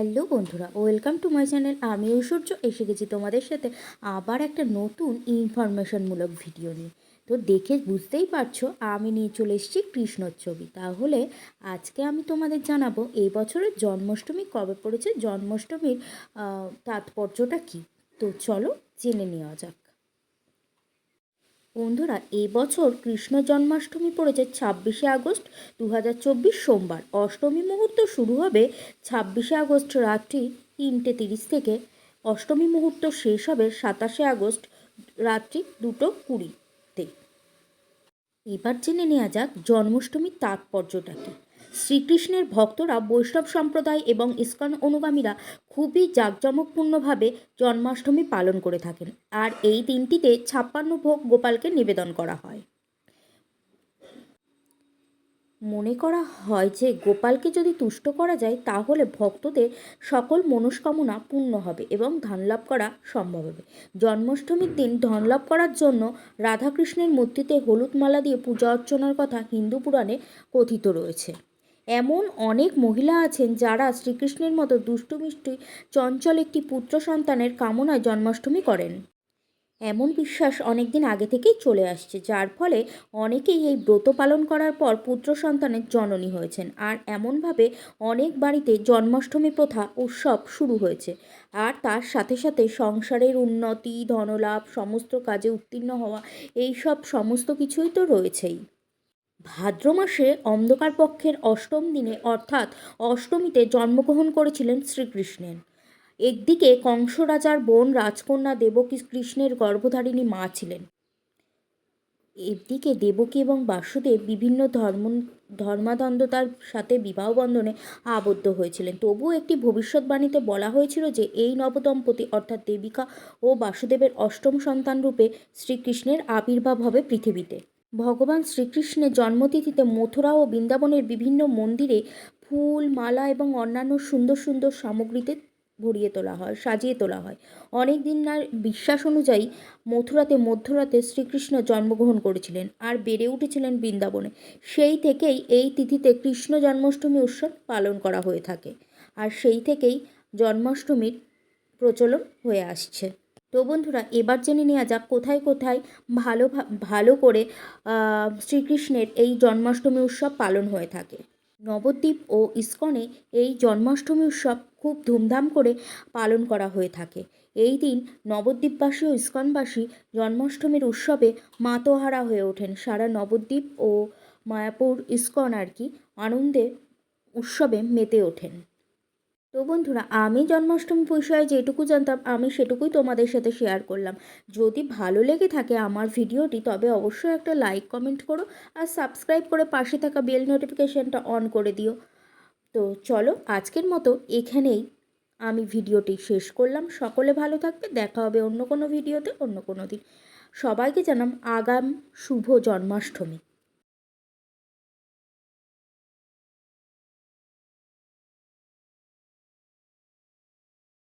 Hello বন্ধুরা, welcome to my channel. আমি ঐশ্বর্য, এসে গেছি তোমাদের সাথে আবার একটা নতুন ইনফরমেশনমূলক ভিডিও নিয়ে। তো দেখে বুঝতেই পারছ, আমি নিয়ে চলে এসেছি কৃষ্ণর ছবি তাহলে আজকে আমি তোমাদের জানাব, এই বছরের জন্মাষ্টমী কবে পড়েছে, জন্মাষ্টমীর তাৎপর্যটা কি? তো চলো জেনে নেওয়া যাক। বন্ধুরা এবছর কৃষ্ণ জন্মাষ্টমী পড়েছে ছাব্বিশে আগস্ট দু হাজার চব্বিশ সোমবার। অষ্টমী মুহূর্ত শুরু হবে ছাব্বিশে আগস্ট রাত্রি তিনটে তিরিশ থেকে। অষ্টমী মুহূর্ত শেষ হবে সাতাশে আগস্ট রাত্রি দুটো কুড়িতে। এবার জেনে নেওয়া যাক জন্মাষ্টমীর তাৎপর্যটা কী। শ্রীকৃষ্ণের ভক্তরা বৈষ্ণব সম্প্রদায় এবং ইস্কন অনুগামীরা খুবই জাঁকজমকপূর্ণভাবে জন্মাষ্টমী পালন করে থাকেন। আর এই দিনটিতে ছাপ্পান্ন ভোগ গোপালকে নিবেদন করা হয়। মনে করা হয় যে গোপালকে যদি তুষ্ট করা যায়, তাহলে ভক্তদের সকল মনস্কামনা পূর্ণ হবে এবং ধনলাভ করা সম্ভব হবে। জন্মাষ্টমীর দিন ধনলাভ করার জন্য রাধাকৃষ্ণের মূর্তিতে হলুদ মালা দিয়ে পূজা অর্চনার কথা হিন্দু পুরাণে কথিত রয়েছে। এমন অনেক মহিলা আছেন যারা শ্রীকৃষ্ণের মতো দুষ্টু, মিষ্টি, চঞ্চল একটি পুত্র সন্তানের কামনায় জন্মাষ্টমী করেন। এমন বিশ্বাস অনেক দিন আগে থেকেই চলে আসছে, যার ফলে অনেকেই এই ব্রত পালন করার পর পুত্র সন্তানের জননী হয়েছেন। আর এমনভাবে অনেক বাড়িতে জন্মাষ্টমী প্রথা, উৎসব শুরু হয়েছে। আর তার সাথে সাথে সংসারের উন্নতি, ধনলাভ, সমস্ত কাজে উত্তীর্ণ হওয়া এই সব সমস্ত কিছুই তো রয়েছেই। ভাদ্র মাসে অন্ধকার পক্ষের অষ্টম দিনে, অর্থাৎ অষ্টমীতে জন্মগ্রহণ করেছিলেন শ্রীকৃষ্ণের। একদিকে কংস রাজার বোন রাজকন্যা দেবকী কৃষ্ণের গর্ভধারিণী মা ছিলেন। এদিকে দেবকী এবং বাসুদেব বিভিন্ন ধর্ম ধর্মাধন্যতার সাথে বিবাহ বন্ধনে আবদ্ধ হয়েছিলেন। তবুও একটি ভবিষ্যৎবাণীতে বলা হয়েছিল যে, এই নবদম্পতি, অর্থাৎ দেবিকা ও বাসুদেবের অষ্টম সন্তান রূপে শ্রীকৃষ্ণের আবির্ভাব হবে পৃথিবীতে। ভগবান শ্রীকৃষ্ণের জন্মতিথিতে মথুরা ও বৃন্দাবনের বিভিন্ন মন্দিরে ফুল, মালা এবং অন্যান্য সুন্দর সুন্দর সামগ্রীতে ভরিয়ে তোলা হয়, সাজিয়ে তোলা হয়। অনেক দিন আর বিশ্বাস অনুযায়ী মথুরাতে, মধ্যরাতে শ্রীকৃষ্ণ জন্মগ্রহণ করেছিলেন আর বেড়ে উঠেছিলেন বৃন্দাবনে। সেই থেকেই এই তিথিতে কৃষ্ণ জন্মাষ্টমী উৎসব পালন করা হয়ে থাকে। আর সেই থেকেই জন্মাষ্টমীর প্রচলন হয়ে আসছে। তো বন্ধুরা, এবার জেনে নেওয়া যাক কোথায় কোথায় ভালো ভালো করে শ্রীকৃষ্ণের এই জন্মাষ্টমী উৎসব পালন হয়ে থাকে। নবদ্বীপ ও ইস্কনে এই জন্মাষ্টমী উৎসব খুব ধুমধাম করে পালন করা হয়ে থাকে। এই দিন নবদ্বীপবাসী ও ইস্কনবাসী জন্মাষ্টমীর উৎসবে মাতোহারা হয়ে ওঠেন। সারা নবদ্বীপ ও মায়াপুর, ইস্কন আর কি আনন্দে উৎসবে মেতে ওঠেন। তো বন্ধুরা, আমি জন্মাষ্টমী বিষয়ে যেটুকু জানতাম, আমি সেটুকুই তোমাদের সাথে শেয়ার করলাম। যদি ভালো লেগে থাকে আমার ভিডিওটি, তবে অবশ্যই একটা লাইক কমেন্ট করো আর সাবস্ক্রাইব করে পাশে থাকা বেল নোটিফিকেশানটা অন করে দিও। তো চলো, আজকের মতো এখানেই আমি ভিডিওটি শেষ করলাম। সকলে ভালো থাকবে, দেখা হবে অন্য কোনো ভিডিওতে অন্য কোনো দিন। সবাইকে জানাম আগাম শুভ জন্মাষ্টমী।